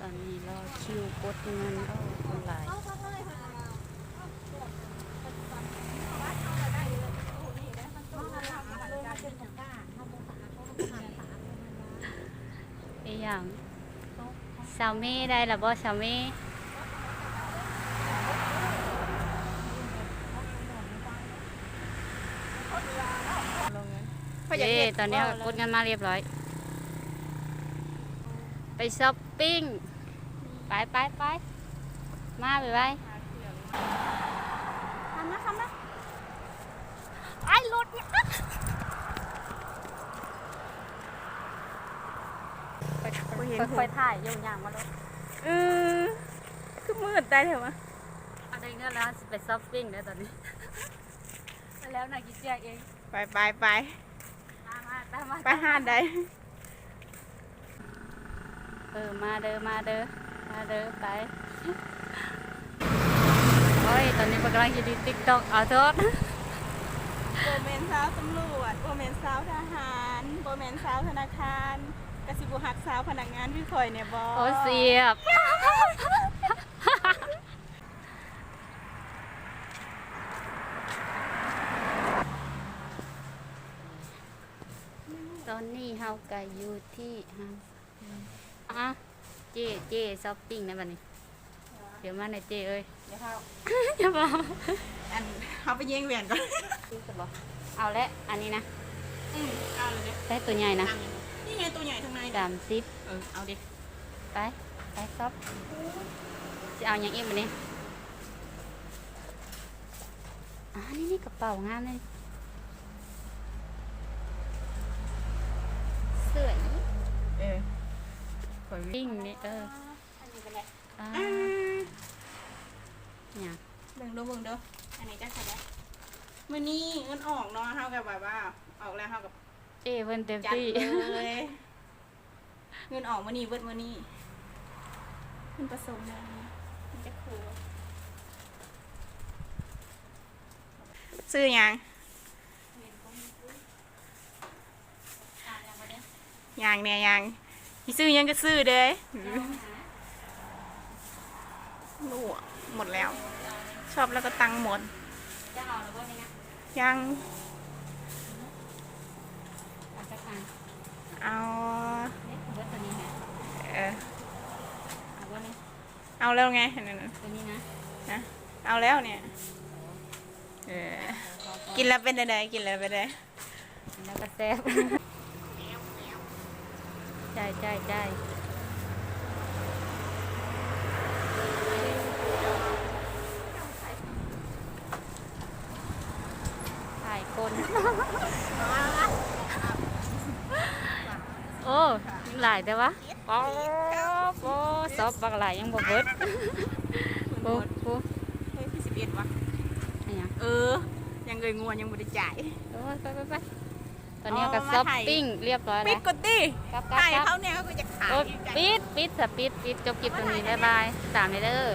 ตอนนี้รอคิวกดเงินเอาคนหลายอีหยังสาวเมได้ละบ่สาวเมลงเงินเย้ตอนนี้กดเงินมาเรียบร้อย ไปช้อป ปิ้ง ไปไปไปมาไปไปทำนะทำนะไอ้รถเนี่ยกูเห็นค่อยๆถ่ายยงยางมาเลยเออคือมืดได้เถอะวะเอาได้เงินแล้วไปช้อปปิ้งแล้วตอนนี้ แล้วนายกินเจียเอง ไปไปไปมามาตามมาไปห้านใด เออมาเด้อมาเด้อมาเด้อไปโอ้ยตอนนี้กำลังจะดีติ๊กต็อกเอาโทษโบแมนสาวตำรวจโบแมนสาวทหารโบแมนสาวธนาคารกสิบุหักสาวพนักงานพี่คอยเนี่ยบอโอ้เสียบตอนนี้เฮาก็อยู่ที่ห้าง อะเจเจช้อปปิ้งนะบัดนี้ เดี๋ยวมาหน่อยเจเอ้ยเดี๋ยวเขาอย่าบอกอันเขาไปเย่งแหวนก่อนเอาและอันนี้นะอืมเอาเลยดิได้ตัวใหญ่นะตังค์นี่ไงตัวใหญ่ทางในสามสิบเออเอาดิไปไปช็อปจะเอาอย่างอีกบัดนี้อ่านี่นี่กระเป๋างามเลยเสื้ออี เออ คอยปิ้งนี่เอออันนี้เป็นไรอ่าอ่าเนี่ยเบิ่งดูเบิ่งดูอันนี้จะใส่ได้มื่อนี้เงินออกเนาะเท่ากับแบบว่า ออกแล้วเท่ากับเอ้เพิ่นเต็มจัดที่เลยเงินออกมื่อนี้เบิดมื่อนี้เงินผสมเลยมันจะคูซื้อยังยังเนี่ยยัง ที่ซื้อยังก็ซื้อเด้ลูกหมดแล้ว ชอบแล้วก็ตังค์หมดจะเอาแล้วก็นี่นะยังเอาสักอันเอาเนี่ยเบิดตัวนี้ฮะเออเอาว่านี่เอาแล้วไงนั่นน่ะตัวนี้นะนะเอาแล้วเนี่ยเออกินแล้วเป็นไดกินแล้วเป็นไดแล้วก็แซ่บ ใช่ใช่ใช่ถ่ายคน โอ้ยหลายแต่วะโอ้โอ้ซอบบักหลายยังบ่เบิดโอ้โอ้เฮ้ยพี่สิบเอ็ดวะยังเออ ยังเงยงวนยังไม่ได้จ่าย โอ้ยไปไปไป ตอนนี้อ๋อก็มาช้อปถ่ายปิ้งเรียบร้อยปิแล้ดว กดดิครับครับถ่ายครับเขาเนี่ยเขาก็จะขายโอ้จ่ายปิดปิดสปิดปิดจบคลิปตรงนี้บ๊ายบายตามเลยเด้อ